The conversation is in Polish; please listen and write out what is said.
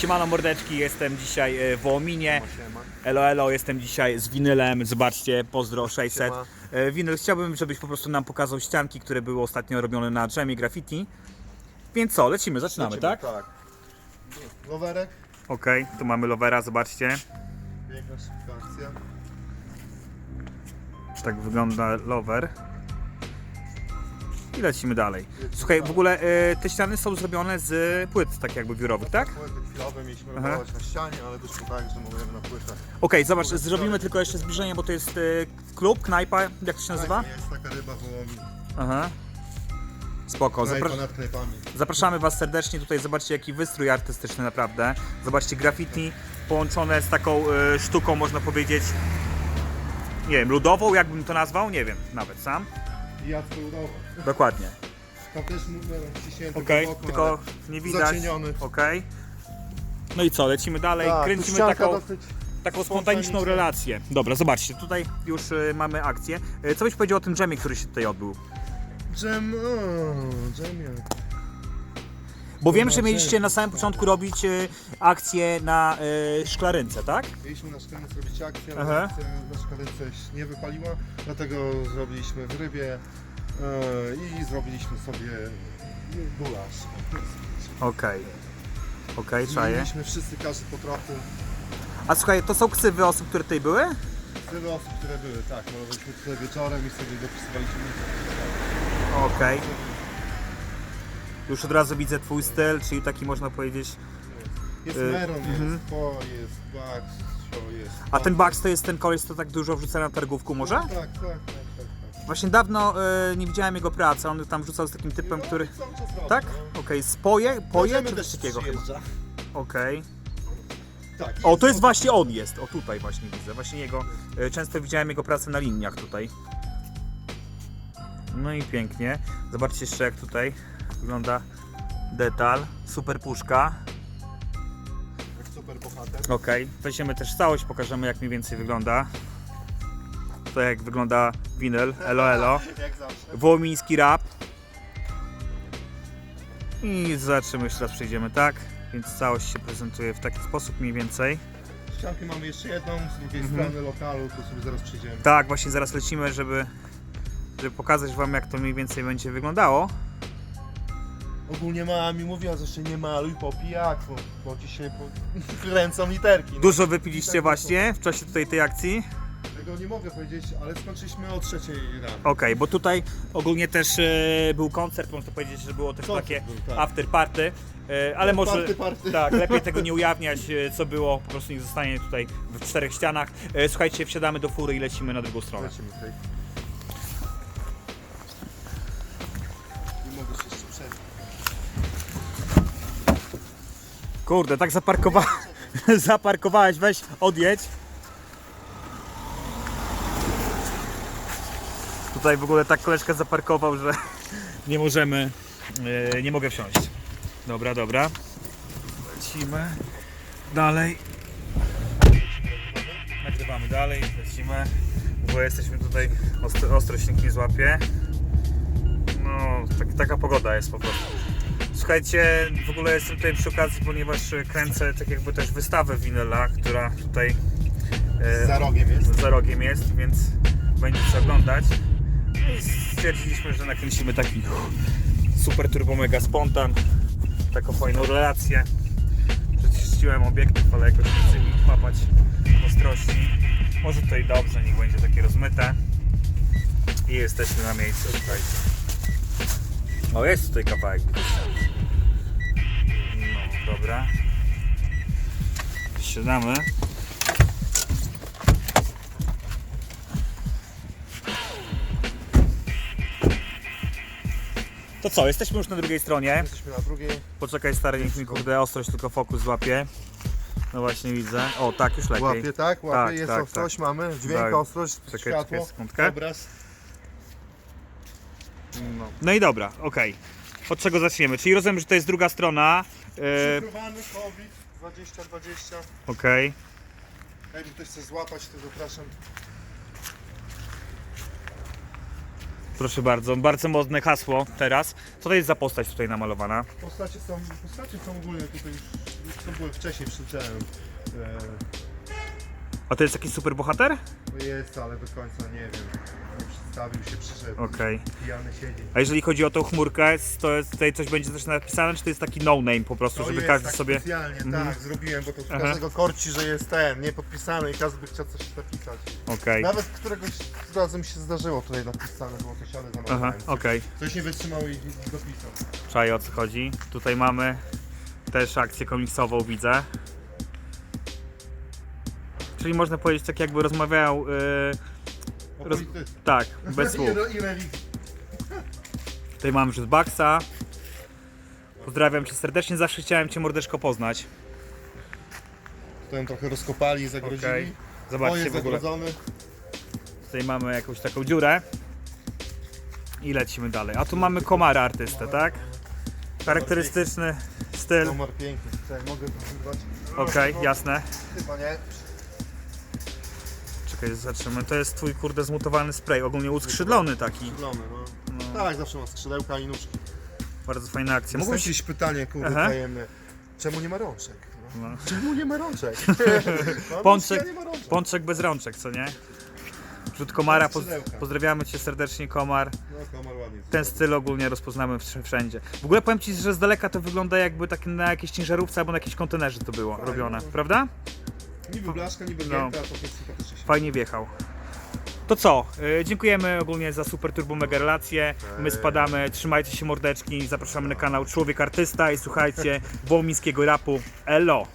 Siemano mordeczki, jestem dzisiaj e, w Wołominie. Siema. Elo elo, jestem dzisiaj z winylem, zobaczcie, pozdro 600. Siema. E, Winyl, chciałbym, żebyś po prostu nam pokazał ścianki, które były ostatnio robione na drzemie graffiti. Więc co, lecimy, zaczynamy, Lecimy, tak? Tak. Rowerek, Okej, tu mamy lovera, zobaczcie. piękna szybka akcja. Tak wygląda lover. I lecimy dalej. Słuchaj, w ogóle e, te ściany są zrobione z płyt, tak jakby biurowych, tak? Płyty chwilowe mieliśmy Aha. robić na ścianie, ale wyszło tak, że możemy na płytach. Okej, zobacz, zrobimy tylko jeszcze zbliżenie, bo to jest e, klub, knajpa, jak to się nazywa? Tak, jest taka ryba wołomi. Aha. Spoko, Knajpa zapra- nad knajpami. zapraszamy Was serdecznie, tutaj zobaczcie jaki wystrój artystyczny naprawdę. Zobaczcie graffiti połączone z taką e, sztuką, można powiedzieć, nie wiem, ludową, jakbym to nazwał, nie wiem, nawet sam. I jacko udało. Dokładnie. Tam też mówię, wciśnięty Okej, tylko ale nie widać. Zacieniony. Okej. No i co, lecimy dalej, Tak, kręcimy ścianka taką, dosyć taką spontaniczną spontaniczna. relację. Dobra, zobaczcie, tutaj już e, mamy akcję. E, Co byś powiedział o tym dżemie, który się tutaj odbył? Dżem, o, dżemie. Bo wiem, że mieliście na samym początku robić e, akcję na e, szklarynce, tak? Mieliśmy na szklance zrobić akcję, Aha. ale akcja na szklance się nie wypaliła, dlatego zrobiliśmy w rybie i zrobiliśmy sobie gulasz. Okej. Okej, czaję. Zmieniliśmy wszyscy każdy po trochu. A słuchaj, to są ksywy osób, które tutaj były? Tyle osób, które były, tak, malowaliśmy tutaj wieczorem i sobie dopisywaliśmy. Okej. Już od razu widzę twój styl, czyli taki można powiedzieć. Jest Y, Meron, mhm. jest Po, jest Bax, jest... A ten Bugs to jest ten koleś, co tak dużo wrzuca na targówku może? Tak, tak, tak. Właśnie dawno e, nie widziałem jego pracy, on tam rzucał z takim typem, który... Tak? Okej, spoje, poje czy coś takiego chyba? Okej. Tak. O, to jest właśnie on jest. O, tutaj właśnie widzę. Właśnie jego, e, często widziałem jego pracę na liniach tutaj. No i pięknie. Zobaczcie jeszcze jak tutaj wygląda detal. Super puszka. Jak super bohater. Okej, weźmiemy też całość, pokażemy jak mniej więcej wygląda. To jak wygląda winyl, elo elo. Jak zawsze. Wołomiński rap. I zobaczymy, jeszcze raz przejdziemy tak. Więc całość się prezentuje w taki sposób mniej więcej. Ściankę mamy jeszcze jedną, z drugiej Mhm. strony lokalu, to sobie zaraz przyjdziemy. Tak, właśnie zaraz lecimy, żeby, żeby pokazać Wam jak to mniej więcej będzie wyglądało. Ogólnie mama mi mówiła, że jeszcze nie maluj po pijaku, bo dzisiaj po... kręcą literki. No. Dużo wypiliście właśnie w czasie tutaj tej akcji. Tego nie mogę powiedzieć, ale skończyliśmy o trzeciej rano. Okej, bo tutaj ogólnie też e, był koncert, można powiedzieć, że było też Koncert takie był, tak. after party, e, ale może Party, party. tak, lepiej tego nie ujawniać, e, co było, po prostu niech zostanie tutaj w czterech ścianach. E, słuchajcie, wsiadamy do fury i lecimy na drugą stronę. Lecimy tutaj. Nie mogę się jeszcze przejść. Kurde, tak zaparkowa... zaparkowałeś, weź, odjedź. Tutaj w ogóle tak koleżka zaparkował, że nie możemy, e, nie mogę wsiąść. Dobra, dobra. Lecimy dalej. Nagrywamy dalej, lecimy. Bo jesteśmy tutaj, ostro, ostro nie złapie. No, tak, taka pogoda jest po prostu. Słuchajcie, w ogóle jestem tutaj przy okazji, ponieważ kręcę tak jakby też wystawę winyla, która tutaj e, Za rogiem jest. za rogiem jest, więc będzie co oglądać. Stwierdziliśmy, że nakręcimy taki super turbo mega spontan, taką fajną relację. Przeczyściłem obiektyw, ale jakoś nie chce mi łapać ostrości. Może tutaj dobrze, niech będzie takie rozmyte. I jesteśmy na miejscu, słuchajcie. O, jest tutaj kawałek. No, dobra. Siadamy. To co, jesteśmy już na drugiej stronie. Jesteśmy na drugiej. Poczekaj stary, niech mi kurde ostrość tylko fokus złapie. No właśnie widzę. O, tak już lepiej. Łapie, tak? Łapie, Tak, jest tak, ostrość, mamy. Dźwięk, Tak. ostrość, Czekaj, światło, czekaj sekundkę. obraz. No. No i dobra, okej. Od czego zaczniemy? Czyli rozumiem, że to jest druga strona. E, Szyfrowany COVID 2020. okej. Jakby ktoś chce złapać, to zapraszam. Proszę bardzo, bardzo modne hasło teraz. Co to jest za postać tutaj namalowana? Postacie są, postacie są ogólnie tutaj to były wcześniej przyczynem. A to jest jakiś super bohater? Jest, ale do końca nie wiem. Nie przedstawił się, przyszedł. Okej. Pijany siedzi. A jeżeli chodzi o tą chmurkę, to jest, tutaj coś będzie coś napisane, czy to jest taki no-name po prostu, żeby jest każdy tak sobie... specjalnie, Mhm. tak, zrobiłem, bo to Aha. każdego korci, że jest ten, nie podpisany i każdy by chciał coś napisać. Okej. Nawet któregoś razu mi się zdarzyło tutaj napisane, było coś, ale Aha, zamalowałem. okej. Coś nie wytrzymał i i dopisał. Czaj o co chodzi. Tutaj mamy też akcję komiksową, widzę. Czyli można powiedzieć, tak jakby rozmawiał, yy, Roz- tak, bez słów. Tutaj mamy już Baxa. Pozdrawiam cię serdecznie, zawsze chciałem cię mordeczko poznać. Tutaj ją trochę rozkopali, zagrodzili. Okej. O, Zobaczcie w ogóle. zagrodzony. Tutaj mamy jakąś taką dziurę. I lecimy dalej. A tu mamy komara artystę, tak? Charakterystyczny styl. Komar piękny. Mogę? Okej, jasne. Chyba nie. Czekaj, zaczynamy. To jest twój kurde zmutowany spray, ogólnie uskrzydlony taki. Skrzydlony, no. No, Tak, zawsze ma skrzydełka i nóżki. bardzo fajna akcja. Mógłbyś Mógłbyś... gdzieś pytanie, kurde, Aha. tajemne. Czemu nie ma rączek? No. No. Czemu nie ma rączek? Mam Pączek- nie ma rączek. Pączek bez rączek, co nie? Wśród komara, poz... Skrzydełka. pozdrawiamy cię serdecznie komar. No, komar ładnie. Ten styl ogólnie rozpoznamy wsz- wszędzie. W ogóle powiem ci, że z daleka to wygląda jakby tak na jakiejś ciężarówce albo na jakiejś kontenerze to było robione, no. prawda? Niby blaszka, niby No. gięta, a to jest sympatycznie się. Fajnie wjechał. To co? Yy, dziękujemy ogólnie za super turbo mega relacje. My spadamy, trzymajcie się mordeczki, zapraszamy na kanał Człowiek Artysta i słuchajcie wołomińskiego rapu. Elo!